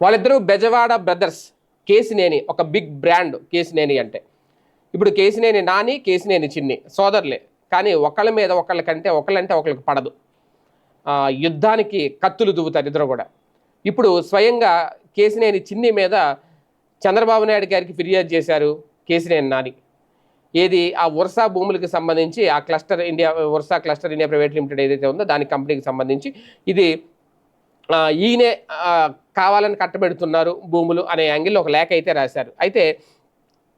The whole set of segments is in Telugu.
వాళ్ళిద్దరూ బెజవాడ బ్రదర్స్ కేసినేని ఒక బిగ్ బ్రాండ్ కేసినేని అంటే. ఇప్పుడు కేసినేని నాని కేసినేని చిన్ని సోదరులే. కానీ ఒకళ్ళ మీద ఒకళ్ళ కంటే ఒకళ్ళంటే ఒకళ్ళకి పడదు. యుద్ధానికి కత్తులు దువ్వుతారు ఇద్దరు కూడా. ఇప్పుడు స్వయంగా కేసినేని చిన్ని మీద చంద్రబాబు నాయుడు గారికి ఫిర్యాదు చేశారు కేసినేని నాని. ఏది? ఆ వర్షా భూములకు సంబంధించి ఆ cluster India Varsha cluster India private limited ఏదైతే ఉందో దాని కంపెనీకి సంబంధించి ఇది ఈయనే కావాలని కట్టబెడుతున్నారు భూములు అనే యాంగిల్లో ఒక లేఖ అయితే రాశారు. అయితే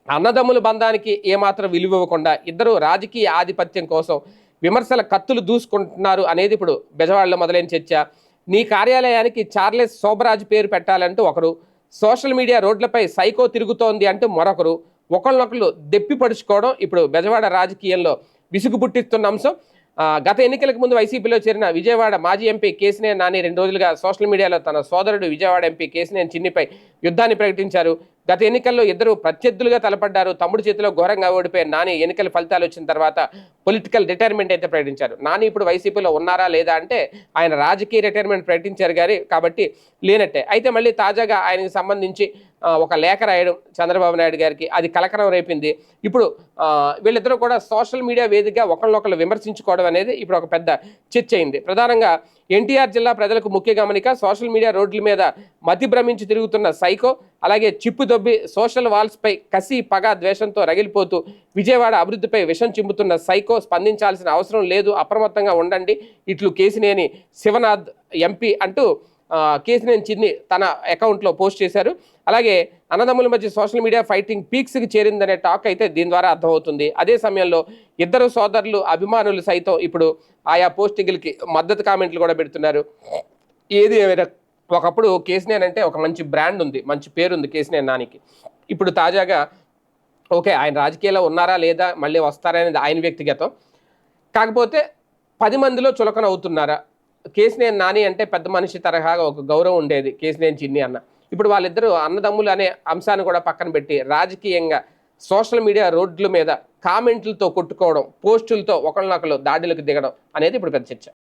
అన్నదమ్ముల బంధానికి ఏమాత్రం విలువ ఇవ్వకుండా ఇద్దరు రాజకీయ ఆధిపత్యం కోసం విమర్శల కత్తులు దూసుకుంటున్నారు అనేది ఇప్పుడు బెజవాడలో మొదలైన చర్చ. నీ కార్యాలయానికి చార్లెస్ శోభరాజ్ పేరు పెట్టాలంటూ ఒకరు సోషల్ మీడియా రోడ్లపై సైకో తిరుగుతోంది అంటూ మరొకరు ఒకళ్ళనొకళ్ళు దెప్పిపడుచుకోవడం ఇప్పుడు బెజవాడ రాజకీయంలో విసుగు పుట్టిస్తున్న అంశం. గత ఎన్నికలకు ముందు వైసీపీలో చేరిన విజయవాడ మాజీ ఎంపీ కేసినేని నాని రెండు రోజులుగా సోషల్ మీడియాలో తన సోదరుడు విజయవాడ ఎంపీ కేసినేని చిన్నిపై యుద్ధాన్ని ప్రకటించారు. గత ఎన్నికల్లో ఇద్దరు ప్రత్యర్థులుగా తలపడ్డారు. తమ్ముడు చేతిలో ఘోరంగా ఓడిపోయిన నాని ఎన్నికల ఫలితాలు వచ్చిన తర్వాత పొలిటికల్ రిటైర్మెంట్ అయితే ప్రకటించారు. నాని ఇప్పుడు వైసీపీలో ఉన్నారా లేదా అంటే ఆయన రాజకీయ రిటైర్మెంట్ ప్రకటించారు గారి కాబట్టి లేనట్టే. అయితే మళ్ళీ తాజాగా ఆయనకి సంబంధించి ఒక లేఖ రాయడం చంద్రబాబు నాయుడు గారికి అది కలకరం రేపింది. ఇప్పుడు వీళ్ళిద్దరూ కూడా సోషల్ మీడియా వేదికగా ఒకళ్ళొకళ్ళు విమర్శించుకోవడం అనేది ఇప్పుడు ఒక పెద్ద చర్చ అయింది. ప్రధానంగా ఎన్టీఆర్ జిల్లా ప్రజలకు ముఖ్య గమనిక సోషల్ మీడియా రోడ్ల మీద మతి భ్రమించి తిరుగుతున్న సైకో అలాగే చిప్పు దొబ్బి సోషల్ వాల్స్పై కసి పగ ద్వేషంతో రగిలిపోతూ విజయవాడ అభివృద్ధిపై విషం చిమ్ముతున్న సైకో స్పందించాల్సిన అవసరం లేదు అప్రమత్తంగా ఉండండి ఇట్లు కేసినేని శివనాథ్ ఎంపీ అంటూ కేసినేని చిన్ని తన అకౌంట్లో పోస్ట్ చేశారు. అలాగే అన్నదమ్ముల మధ్య సోషల్ మీడియా ఫైటింగ్ పీక్స్కి చేరిందనే టాక్ అయితే దీని ద్వారా అర్థమవుతుంది. అదే సమయంలో ఇద్దరు సోదరులు అభిమానులు సైతం ఇప్పుడు ఆయా పోస్టింగ్లకి మద్దతు కామెంట్లు కూడా పెడుతున్నారు. ఏది ఏమైనా ఒకప్పుడు కేసినేన్ అంటే ఒక మంచి బ్రాండ్ ఉంది మంచి పేరుంది కేసినేన్ నానికి. ఇప్పుడు తాజాగా ఓకే ఆయన రాజకీయాల్లో ఉన్నారా లేదా మళ్ళీ వస్తారా అనేది ఆయన వ్యక్తిగతం. కాకపోతే పది మందిలో చులకన అవుతున్నారా? కేసినేని నాని అంటే పెద్ద మనిషి తరహాగా ఒక గౌరవం ఉండేది కేసినేని చిన్ని అన్న. ఇప్పుడు వాళ్ళిద్దరూ అన్నదమ్ములు అనే అంశాన్ని కూడా పక్కన పెట్టి రాజకీయంగా సోషల్ మీడియా రోడ్ల మీద కామెంట్లతో కొట్టుకోవడం పోస్టులతో ఒకళ్ళనొకళ్ళు దాడులకు దిగడం అనేది ఇప్పుడు పెద్ద చర్చ.